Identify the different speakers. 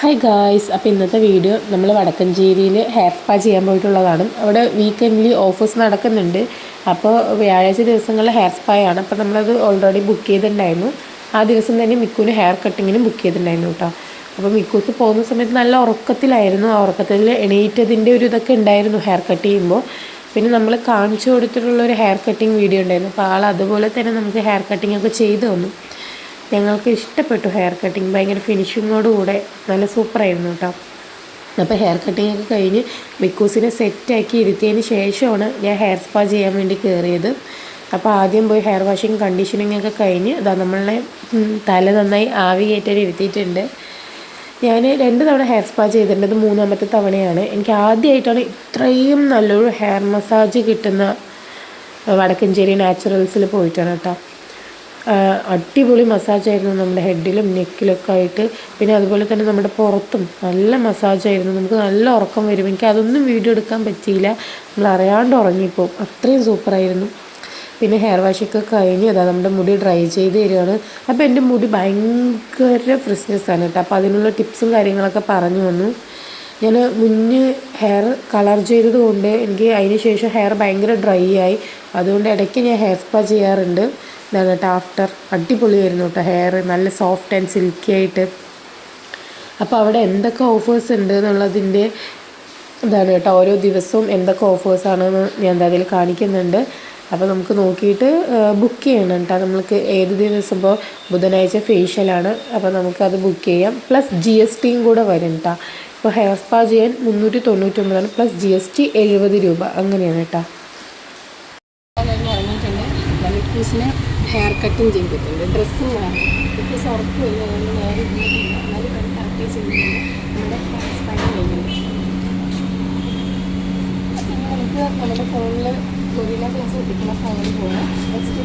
Speaker 1: Hi guys അപ്പോൾ ഇന്നത്തെ video നമ്മൾ വടക്കഞ്ചേരിയിൽ ഹെയർ സ്പാ ചെയ്യാൻ പോയിട്ടുള്ളതാണ്. അവിടെ വീക്കെൻഡിൽ ഓഫേഴ്സ് നടക്കുന്നുണ്ട്. അപ്പോൾ വ്യാഴാഴ്ച ദിവസങ്ങളിൽ ഹെയർ സ്പായാണ് അപ്പോൾ നമ്മളത് ഓൾറെഡി ബുക്ക് ചെയ്തിട്ടുണ്ടായിരുന്നു. ആ ദിവസം തന്നെ മിക്കുവിന് ഹെയർ കട്ടിങ്ങിനും ബുക്ക് ചെയ്തിട്ടുണ്ടായിരുന്നു കേട്ടോ. അപ്പോൾ മിക്കൂസ് പോകുന്ന സമയത്ത് നല്ല ഉറക്കത്തിലായിരുന്നു. ആ ഉറക്കത്തിൽ എണീറ്റതിന്റെ ഒരു ഇതൊക്കെ ഉണ്ടായിരുന്നു ഹെയർ കട്ട് ചെയ്യുമ്പോൾ പിന്നെ നമ്മൾ കാണിച്ചു കൊടുത്തിട്ടുള്ള ഒരു ഹെയർ കട്ടിങ് വീഡിയോ ഉണ്ടായിരുന്നു. അപ്പോൾ ആൾ അതുപോലെ തന്നെ നമുക്ക് ഹെയർ കട്ടിംഗ് ഒക്കെ ചെയ്തു തന്നു. ഞങ്ങൾക്ക് ഇഷ്ടപ്പെട്ടു ഹെയർ കട്ടിങ് ഭയങ്കര ഫിനിഷിങ്ങോടുകൂടെ നല്ല സൂപ്പറായിരുന്നു കേട്ടോ അപ്പോൾ ഹെയർ കട്ടിംഗ് ഒക്കെ കഴിഞ്ഞ് മിക്കൂസിനെ സെറ്റാക്കി ഇരുത്തിയതിന് ശേഷമാണ് ഞാൻ ഹെയർ സ്പാ ചെയ്യാൻ വേണ്ടി കയറിയത് അപ്പോൾ ആദ്യം പോയി ഹെയർ വാഷിങ് കണ്ടീഷനിങ് ഒക്കെ കഴിഞ്ഞ് ഇതാ നമ്മളെ തല നന്നായി ആവി കയറ്റാൻ ഇരുത്തിയിട്ടുണ്ട്. ഞാൻ രണ്ട് തവണ ഹെയർ സ്പാ ചെയ്തിട്ടുണ്ട്. മൂന്നാമത്തെ തവണയാണ്. എനിക്ക് ആദ്യമായിട്ടാണ് ഇത്രയും നല്ലൊരു ഹെയർ മസാജ് കിട്ടുന്ന വടക്കഞ്ചേരി നാച്ചുറൽസിൽ പോയിട്ടാണ് കേട്ടോ അടിപൊളി മസാജായിരുന്നു നമ്മുടെ ഹെഡിലും നെക്കിലൊക്കെ ആയിട്ട്. പിന്നെ അതുപോലെ തന്നെ നമ്മുടെ പുറത്തും നല്ല മസാജായിരുന്നു നമുക്ക് നല്ല ഉറക്കം വരും. എനിക്ക് അതൊന്നും വീഡിയോ എടുക്കാൻ പറ്റിയില്ല. നമ്മൾ അറിയാണ്ട് ഉറങ്ങിപ്പോവും അത്രയും സൂപ്പറായിരുന്നു പിന്നെ ഹെയർ വാഷൊക്കെ കഴിഞ്ഞ് അതാ നമ്മുടെ മുടി ഡ്രൈ ചെയ്ത് തരികയാണ്. അപ്പോൾ എന്റെ മുടി ഭയങ്കര ഫ്രഷ്നെസ് ആണ് കേട്ടോ. അപ്പോൾ അതിനുള്ള ടിപ്സും കാര്യങ്ങളൊക്കെ പറഞ്ഞു വന്നു ഞാൻ മുന്ന് ഹെയർ കളർ ചെയ്തത് കൊണ്ട് എനിക്ക് അതിന് ശേഷം ഹെയർ ഭയങ്കര ഡ്രൈ ആയി. അതുകൊണ്ട് ഇടയ്ക്ക് ഞാൻ ഹെയർ സ്പാ ചെയ്യാറുണ്ട്. ഇതാണ് കേട്ടോ ആഫ്റ്റർ അടിപൊളിയായിരുന്നു കേട്ടോ ഹെയർ നല്ല സോഫ്റ്റ് ആൻഡ് സിൽക്കി ആയിട്ട്. അപ്പോൾ അവിടെ എന്തൊക്കെ ഓഫേഴ്സ് ഉണ്ട് എന്നുള്ളതിന്റെ ഇതാണ് കേട്ടോ. ഓരോ ദിവസവും എന്തൊക്കെ ഓഫേഴ്സാണെന്ന് ഞാൻ എന്താ അതിൽ കാണിക്കുന്നുണ്ട്. അപ്പോൾ നമുക്ക് നോക്കിയിട്ട് ബുക്ക് ചെയ്യണം കേട്ടോ. നമുക്ക് ഏത് ദിവസം ഇപ്പോൾ ബുധനാഴ്ച ഫേഷ്യലാണ് അപ്പോൾ നമുക്കത് ബുക്ക് ചെയ്യാം. പ്ലസ് ജി എസ് ടിയും കൂടെ വരും കേട്ടോ. ഇപ്പോൾ ഹെയർ സ്പാ ചെയ്യാൻ മുന്നൂറ്റി തൊണ്ണൂറ്റൊമ്പതാണ് പ്ലസ് ജി എസ് ടി എഴുപത് രൂപ. അങ്ങനെയാണ് കേട്ടോ. ഇറങ്ങിയിട്ടുണ്ട് ഹെയർ കട്ടിങ് ചെയ്തിട്ടുണ്ട് ഡ്രസ്സും വേണം ലലിക്കൂസ് ഉറപ്പില്ല അതുകൊണ്ട് നേരെ എന്നാലും നല്ല ഹാപ്പി ചെയ്യുന്നുണ്ട്. നമ്മുടെ ഹെയർ സ്പാ കഴിഞ്ഞിട്ടുണ്ട് അപ്പം നമുക്ക് നമ്മുടെ ഫോണിൽ ഗൊറില ക്ലാസ് ഒട്ടിക്കുന്ന ഫോണിൽ പോകാം നെക്സ്റ്റ്